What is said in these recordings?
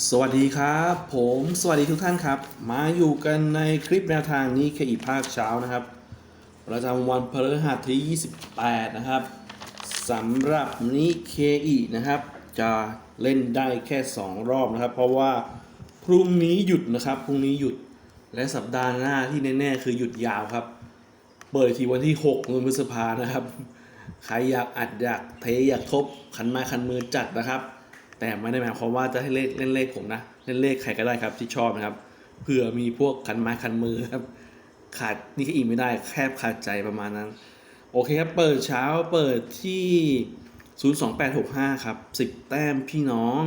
สวัสดีครับ ผมสวัสดีทุกท่านครับ มาอยู่กันในคลิปแนวทางนี้แค่อีภาคเช้านะครับประจำวันพฤหัสที่ 28 นะครับสำหรับนี้เคอีนะครับ จะเล่นได้แค่ 2 รอบนะครับ เพราะว่าพรุ่งนี้หยุดนะครับพรุ่งนี้หยุดและสัปดาห์หน้าที่แน่ๆ คือหยุดยาวครับ เปิดทีวันที่6เดือนพฤษภานะครับ ใครอยากอัดอยากเทอยากทบขันม้ขันมือจัดนะครับ แต่ไม่ได้หมายความว่าจะให้เลขเล่นเลขผมนะ เล่นเลขใครก็ได้ครับที่ชอบนะครับ เผื่อมีพวกขันไม้ขันมือครับ ขาดนี่ก็อีกไม่ได้แคบขาดใจประมาณนั้น โอเคครับ เปิดเช้าเปิดที่ 02865 ครับ 10 แต้มพี่น้อง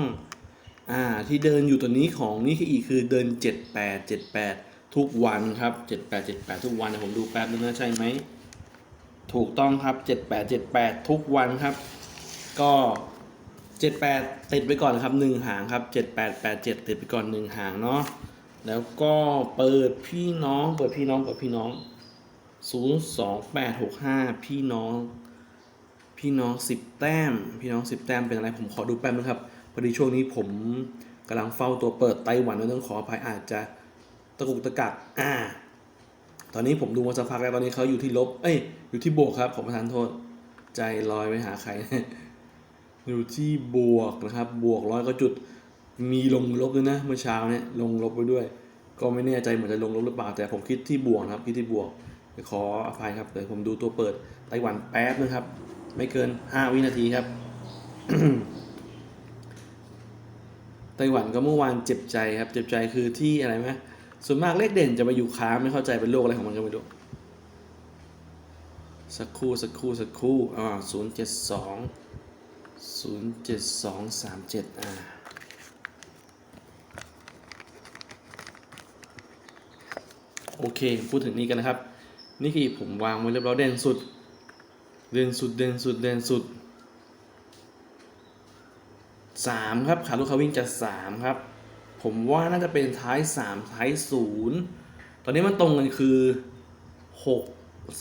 อ่าที่เดินอยู่ตัวนี้ของนี่คืออีกคือเดิน 78 78 ทุกวันครับ 78 78 ทุกวันนะผมดูแป๊บนึงนะใช่ไหมถูกต้องครับ 78 78 ทุกวันครับ ก็ 78ติดไปก่อนครับ1หางครับ78 87ติดไปก่อน1หางเนาะแล้วก็เปิดพี่น้องเปิดพี่น้องเปิดพี่น้อง02865พี่น้อง พี่น้อง10แต้ม พี่น้อง10แต้มเป็นอะไรผมขอดูแป๊บนึงครับพอดีช่วงนี้ผมกำลังเฝ้าตัวเปิดไต้หวันด้วต้องขออภัยอาจจะตะกุกตะกักอ่า ตอนนี้ผมดูมาสักพักแล้วตอนนี้เขาอยู่ที่ลบ เอ้ย อยู่ที่บวกครับผมประทานโทษ ใจลอยไปหาใคร อยู่ที่บวกนะครับ บวกร้อยก็จุด มีลงลบด้วยนะ เมื่อเช้าเนี่ยลงลบไปด้วย ก็ไม่แน่ใจเหมือนจะลงลบหรือเปล่า แต่ผมคิดที่บวกนะครับ คิดที่บวก ขออภัยครับ เดี๋ยวผมดูตัวเปิดไต้หวันแป๊บนะครับ ไม่เกิน 5 วินาทีครับ ไต้หวันก็เมื่อวานเจ็บใจครับ เจ็บใจคือที่อะไรไหมส่วนมากเลขเด่นจะมาอยู่ค้างไม่เข้าใจเป็นโรคอะไรของมันก็ไม่รู้สักครู่สักครู่สักครู่อ่าศูนย์เจ็ดสอง ศูนย์เจ็ดสองสามเจ็ดอ่าโอเค พูดถึงนี้กันนะครับ นี่คือผมวางไว้เรียบร้อยเด่นสุด เด่นสุด เด่นสุด เด่นสุดสามครับ ขาลูกเขาวิ่งจะสามครับ ผมว่าน่าจะเป็นท้ายสามท้ายศูนย์ตอนนี้มันตรงกันคือหก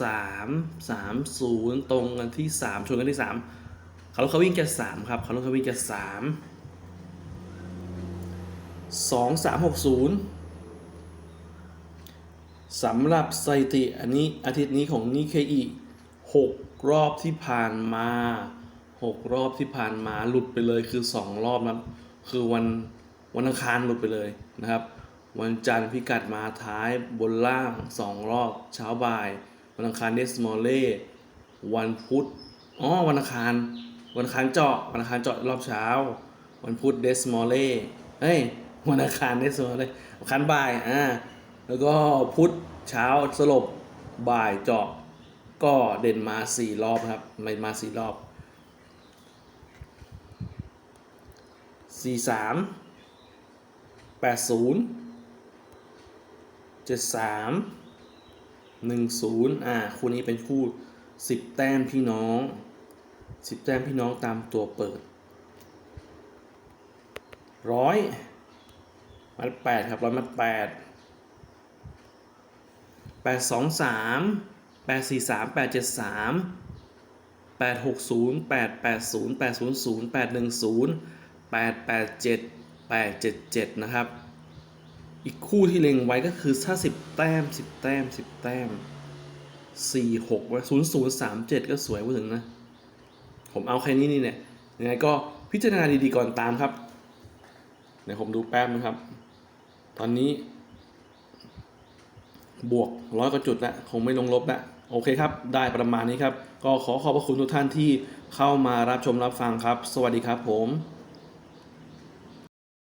สามสามศูนย์ตรงกันที่สามชนกันที่สาม ขาลูกเขาวิ่งจะสามครับขาลูกเขาวิ่งจะสามสองสามหกศูนย์สำหรับสถิติอันนี้อาทิตย์นี้ของนิเคอีหกรอบที่ผ่านมาหกรอบที่ผ่านมาหลุดไปเลยคือสองรอบนะคือวันวันอังคารหลุดไปเลยนะครับ วันจันทร์พิกัดมาท้ายบนล่างสองรอบ เช้าบ่าย วันอังคารเดสมอลเล่วันพุธอ๋อวันอังคาร วันอังคารเจาะวันอังคารเจาะรอบเช้า วันพุธเดสมอลเล่เฮ้ยวันอังคารเดสมอลเล่วันคารบ่ายอ่าแล้วก็พุธเช้าสลบบ่ายเจาะก็เด่นมาสี่รอบครับไม่มาสี่รอบสี่สามแปดศูนย์เจ็ดสามหนึ่งศูนย์อ่าคู่นี้เป็นคู่สิบแต้มพี่น้อง สิบแต้มพี่น้องตามตัวเปิดร้อยมัดแปดครับร้อยมัดแปดแปดสองสามแปดสี่สามแปดเจ็ดสามแปดหกศูนย์แปดแปดศูนย์แปดศูนย์ศูนย์แปดหนึ่งศูนย์แปดแปดเจ็ดแปดเจ็ดเจ็ดนะครับ อีกคู่ที่เล็งไว้ก็คือถ้าสิบแต้มสิบแต้มสิบแต้มสี่หกศูนย์ศูนย์สามเจ็ดก็สวยพูดถึงนะ ผมเอาแค่นี้นี่เนี่ยยังไงก็พิจารณาดีๆก่อนตามครับเดี๋ยวผมดูแป๊บนะครับ ตอนนี้ บวกร้อยกว่าจุดละคงไม่ลงลบละโอเคครับ ได้ประมาณนี้ครับ ก็ขอขอบพระคุณทุกท่านที่เข้ามารับชมรับฟังครับ สวัสดีครับผม